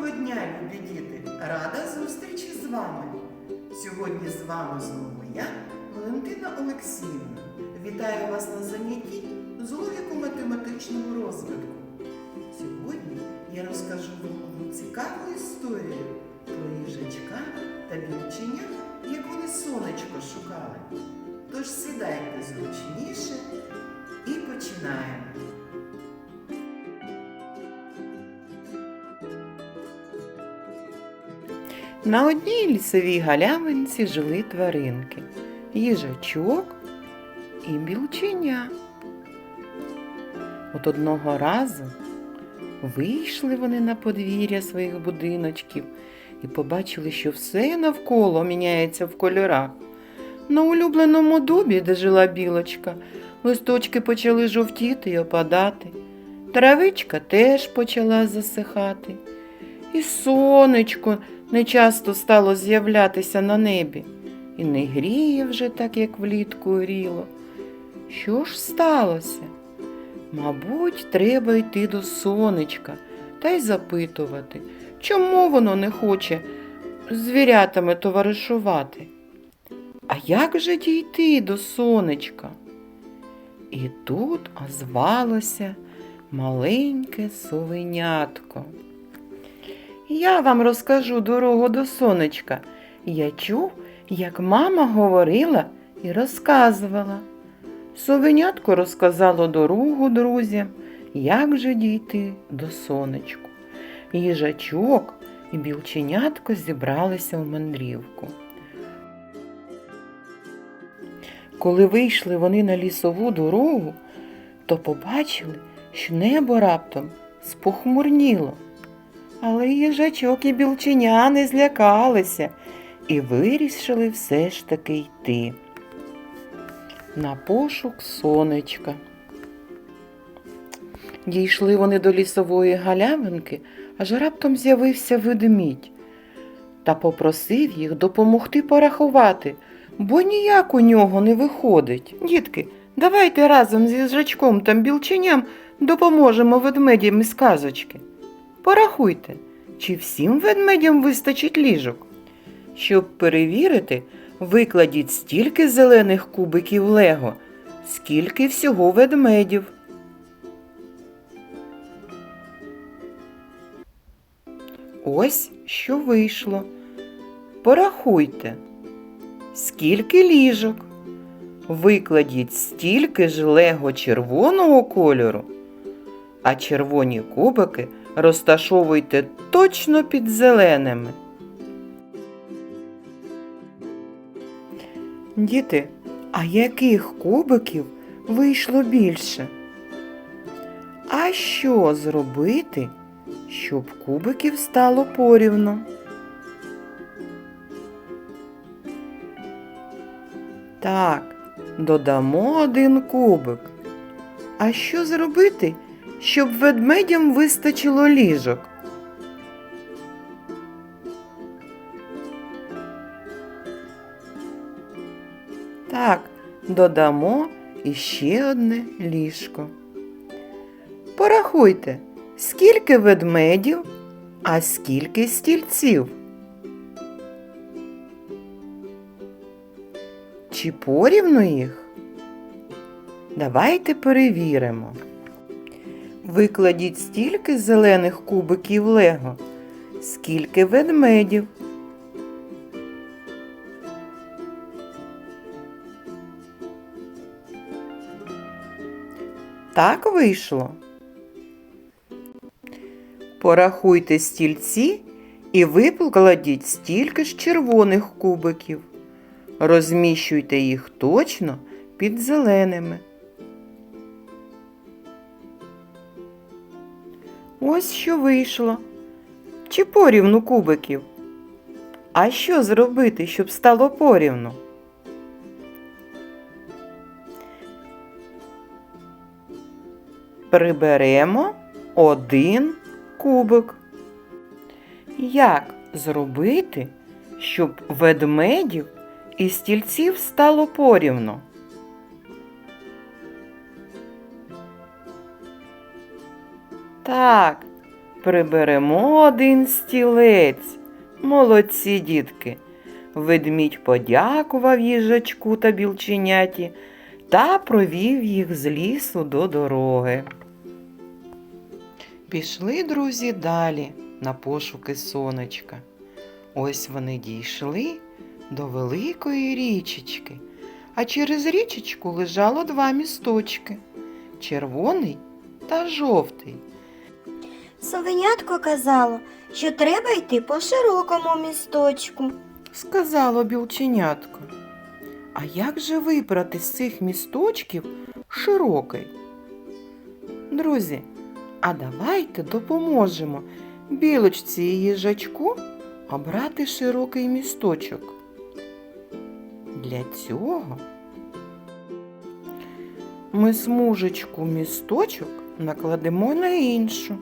Доброго дня, любі діти! Рада зустрічі з вами. Сьогодні з вами знову я, Валентина Олексіївна. Вітаю вас на занятті з логіко-математичного розвитку. Сьогодні я розкажу вам одну цікаву історію про їжачка та білченя, як вони сонечко шукали. Тож сідайте зручніше і починаємо. На одній лісовій галявинці жили тваринки їжачок і білченя. От одного разу вийшли вони на подвір'я своїх будиночків і побачили, що все навколо міняється в кольорах. На улюбленому дубі, де жила білочка, листочки почали жовтіти й опадати. Травичка теж почала засихати. І сонечко нечасто стало з'являтися на небі, і не гріє вже так, як влітку гріло. Що ж сталося? Мабуть, треба йти до сонечка та й запитувати, чому воно не хоче звірятами товаришувати. А як же дійти до сонечка? І тут озвалося маленьке совенятко. Я вам розкажу дорогу до сонечка. Я чув, як мама говорила і розказувала. Совенятко розказало дорогу друзям, як же дійти до сонечку. Їжачок і білченятко зібралися в мандрівку. Коли вийшли вони на лісову дорогу, то побачили, що небо раптом спохмурніло. Але їжачок і білченя не злякалися і вирішили все ж таки йти. На пошук сонечка. Дійшли вони до лісової галявинки, аж раптом з'явився ведмідь та попросив їх допомогти порахувати, бо ніяк у нього не виходить. Дітки, давайте разом з їжачком та білченям допоможемо ведмедям із казочки. Порахуйте, чи всім ведмедям вистачить ліжок. Щоб перевірити, викладіть стільки зелених кубиків Лего, скільки всього ведмедів. Ось що вийшло. Порахуйте, скільки ліжок. Викладіть стільки ж лего червоного кольору, а червоні кубики розташовуйте точно під зеленими. Діти, а яких кубиків вийшло більше? А що зробити, щоб кубиків стало порівно? Так, додамо один кубик. А що зробити, щоб ведмедям вистачило ліжок? Так, додамо іще одне ліжко. Порахуйте, скільки ведмедів, а скільки стільців. Чи порівну їх? Давайте перевіримо. Викладіть стільки зелених кубиків Лего, скільки ведмедів. Так вийшло. Порахуйте стільці і викладіть стільки ж червоних кубиків. Розміщуйте їх точно під зеленими. Ось що вийшло. Чи порівну кубиків? А що зробити, щоб стало порівну? Приберемо один кубик. Як зробити, щоб ведмедів і стільців стало порівну? Так, Приберемо один стілець. Молодці, дітки. Ведмідь подякував їжачку та білченяті та провів їх з лісу до дороги. Пішли друзі далі на пошуки сонечка. Ось вони дійшли до великої річечки, а через річечку лежало два місточки червоний та жовтий. Совенятко казало, що треба йти по широкому місточку. Сказало білченятко. А як же вибрати з цих місточків широкий? Друзі, а давайте допоможемо білочці і їжачку обрати широкий місточок. Для цього ми смужечку місточок накладемо на іншу,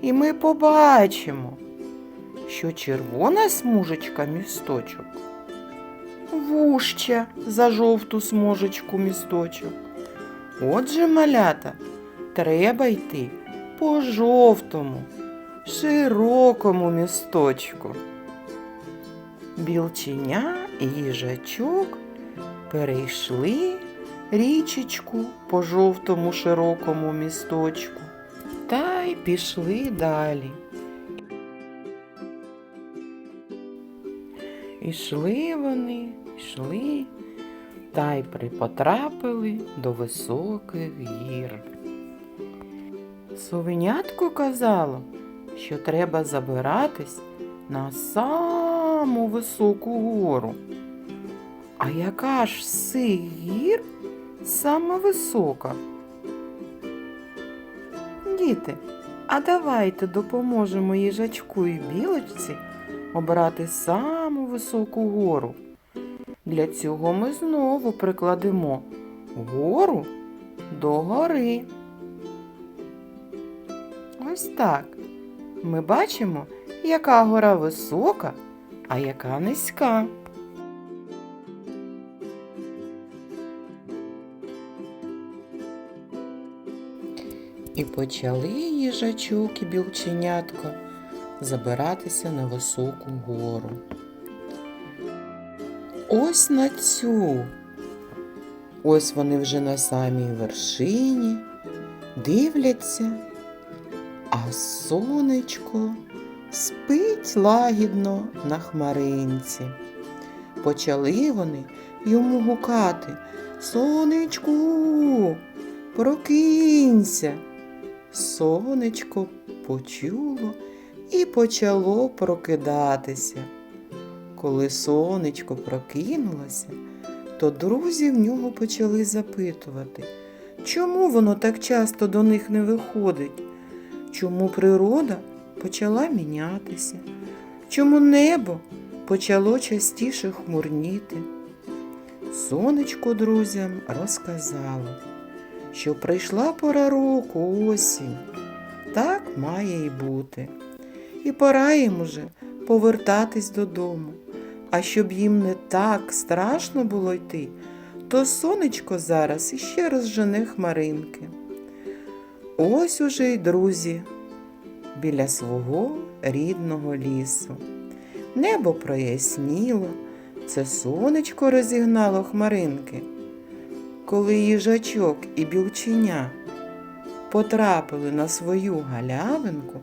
і ми побачимо, що червона смужечка місточок вужча за жовту смужечку місточок. Отже, малята, треба йти по жовтому, широкому місточку. Білченя і їжачок перейшли річечку по жовтому широкому місточку та й пішли далі. Ішли вони, йшли, та й припотрапили до високих гір. Совенятко казало, що треба забиратись на саму високу гору. А яка ж з цих гір сама висока? Діти, а давайте допоможемо їжачку і білочці обрати саму високу гору. Для цього ми знову прикладемо гору до гори. Ось так. Ми бачимо, яка гора висока, а яка низька. І почали їжачок і білченятко забиратися на високу гору. Ось на цю. Ось вони вже на самій вершині, дивляться, а сонечко спить лагідно на хмаринці. Почали вони йому гукати Сонечку, прокинься. Сонечко почуло і почало прокидатися. Коли сонечко прокинулося, то друзі в нього почали запитувати, чому воно так часто до них не виходить, чому природа почала мінятися, чому небо почало частіше хмурніти. Сонечко друзям розказало, що прийшла пора року осінь. Так має й бути. І пора їм уже повертатись додому. А щоб їм не так страшно було йти, то сонечко зараз іще розжене хмаринки. Ось уже й друзі біля свого рідного лісу. Небо проясніло, це сонечко розігнало хмаринки. Коли їжачок і білченя потрапили на свою галявинку,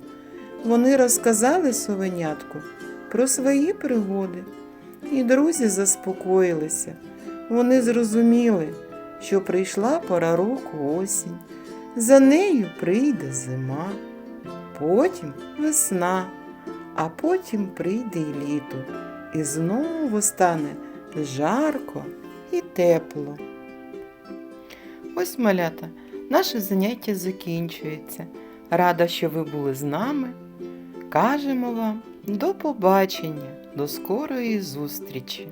вони розказали совенятку про свої пригоди, і друзі заспокоїлися. Вони зрозуміли, що прийшла пора року осінь, за нею прийде зима, потім весна, а потім прийде й літо, і знову стане жарко і тепло. Ось малята, наше заняття закінчується. Рада, що ви були з нами. Кажемо вам до побачення, до скорої зустрічі!